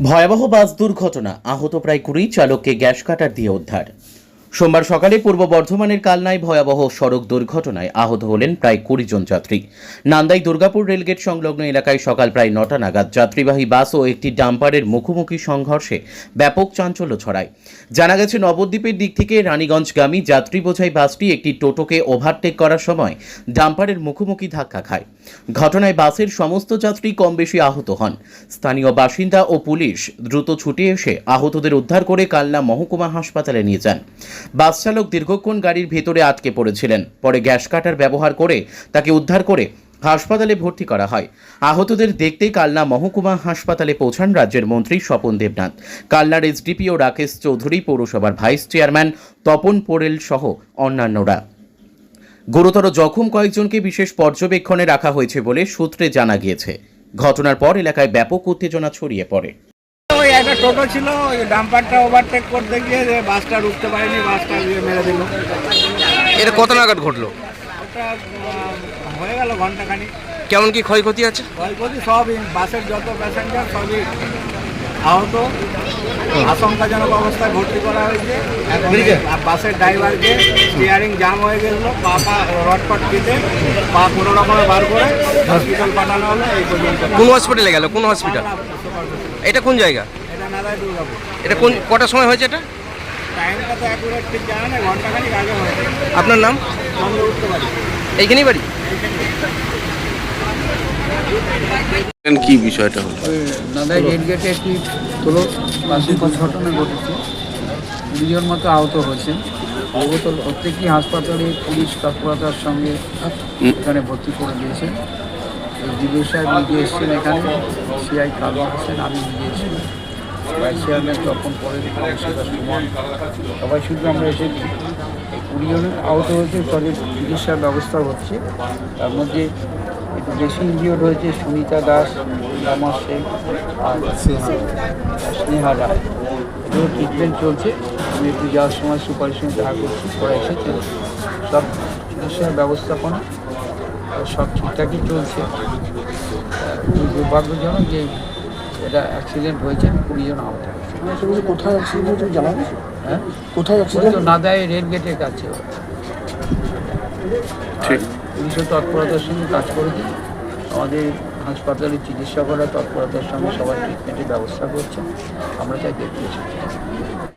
ভয়াবহ বাস দুর্ঘটনা আহত প্রায় কুড়ি চালককে গ্যাস কাটার দিয়ে উদ্ধার। সোমবার সকালে পূর্ব বর্ধমানের কালনায় ভয়াবহ সড়ক দুর্ঘটনায় আহত হলেন প্রায় কুড়ি জন যাত্রী। নান্দাই দুর্গাপুর রেলগেট সংলগ্ন এলাকায় সকাল প্রায় নটা নাগাদ যাত্রীবাহী বাস ও একটি ডাম্পারের মুখোমুখি সংঘর্ষে ব্যাপক চাঞ্চল্য ছড়ায়। জানা গেছে, নবদ্বীপের দিক থেকে রানীগঞ্জগামী যাত্রী বোঝাই বাসটি একটি টোটোকে ওভারটেক করার সময় ডাম্পারের মুখোমুখি ধাক্কা খায়। ঘটনায় বাসের সমস্ত যাত্রী কম বেশি আহত হন। স্থানীয় বাসিন্দা ও পুলিশ দ্রুত ছুটে এসে আহতদের উদ্ধার করে কালনা মহকুমা হাসপাতালে নিয়ে যান। বাস চালক দীর্ঘক্ষণ গাড়ির ভেতরে আটকে পড়েছিলেন। পরে গ্যাস কাটার ব্যবহার করে তাকে উদ্ধার করে হাসপাতালে ভর্তি করা হয়। আহতদের দেখতে কালনা মহকুমা হাসপাতালে পৌঁছান রাজ্যের মন্ত্রী স্বপন দেবনাথ। কালনার এসডিপিও রাকেশ চৌধুরী, পৌরসভার ভাইস চেয়ারম্যান তপন পোরেল সহ অন্যান্যরা। গুরুতর জখম কয়েকজনকে বিশেষ পর্যবেক্ষণে রাখা হয়েছে বলে সূত্রে জানা গিয়েছে। ঘটনার পর এলাকায় ব্যাপক উত্তেজনা ছড়িয়ে পড়ে। একটা টোটো ছিল ওই ডাম্পারটা ওভারটেক করতে গিয়ে যে বাসটা রুখতে পারেনি বাসটা গিয়ে মেরে দিল। এটা কত নাগাদ ঘটলো? ওটা হয়ে গেল ঘন্টাখানি কেমন কি ক্ষয়ক্ষতি আছে? ক্ষয়ক্ষতি সবই বাসের যত প্যাসেঞ্জার সবই আহত। আশঙ্কাজনক অবস্থায় ভর্তি করা হয়েছে। আর বাসের ড্রাইভারকে স্টিয়ারিং জাম হয়ে গেছিল। পা পা রটপট কেটে পা কোনো রকমে বার করে হসপিটাল পাঠানো হলো এই পর্যন্ত। কোন হসপিটালে গেল? কোন হসপিটাল এটা কোন জায়গা? এটা দুর্গাপুর। এটা কোন কটার সময় হয়েছে এটা? টাইমটা তো অ্যাকুরেট ঠিক জানা নেই ঘন্টাখানিক আগে হয়েছে। আপনার নাম? এইখানেই বাড়ি? কি বিষয়টা হলো? দাদাই রেল গেটে একটি বাসের দুর্ঘটনা ঘটেছে। দুজন মতো আহত হয়েছেন। প্রত্যেকটি হাসপাতালে পুলিশ তৎপরতার সঙ্গে এখানে ভর্তি করে দিয়েছেন। দিদির সাহেব নিজে এসেছেন এখানে। সিআই কালু হোসেন আমি নিজে এসেছি ভাইস চেয়ারম্যান তখন পরে সবাই শুধু আমরা এসেছি এই কুড়ি জন আহত হয়েছে তাদের চিকিৎসার ব্যবস্থা হচ্ছে। তার মধ্যে একটু বেশি ইনজিওর্ড হয়েছে সুনিতা দাস রামা শেখ আর স্নেহা রায়। এগুলো ট্রিটমেন্ট চলছে। আমি একটু যাওয়ার সময় সুপারিশ দেখা করছি পরে এসেছে। সব চিকিৎসার ব্যবস্থাপনা, সব ঠিকঠাকই চলছে। দুর্ভাগ্যজনক যে এটা অ্যাক্সিডেন্ট হয়েছে কুড়ি জন আহত হয়েছে। কোথায় অ্যাক্সিডেন্ট হ্যাঁ? কোথায় অ্যাক্সিডেন্ট তো নাদায় রেল গেটের কাছে। ঠিক। পুলিশও তৎপরতার সঙ্গে কাজ করেছে। আমাদের হাসপাতালের চিকিৎসকরা তৎপরতার সঙ্গে সবার ট্রিটমেন্টের ব্যবস্থা করছে। আমরা তাই দেখতে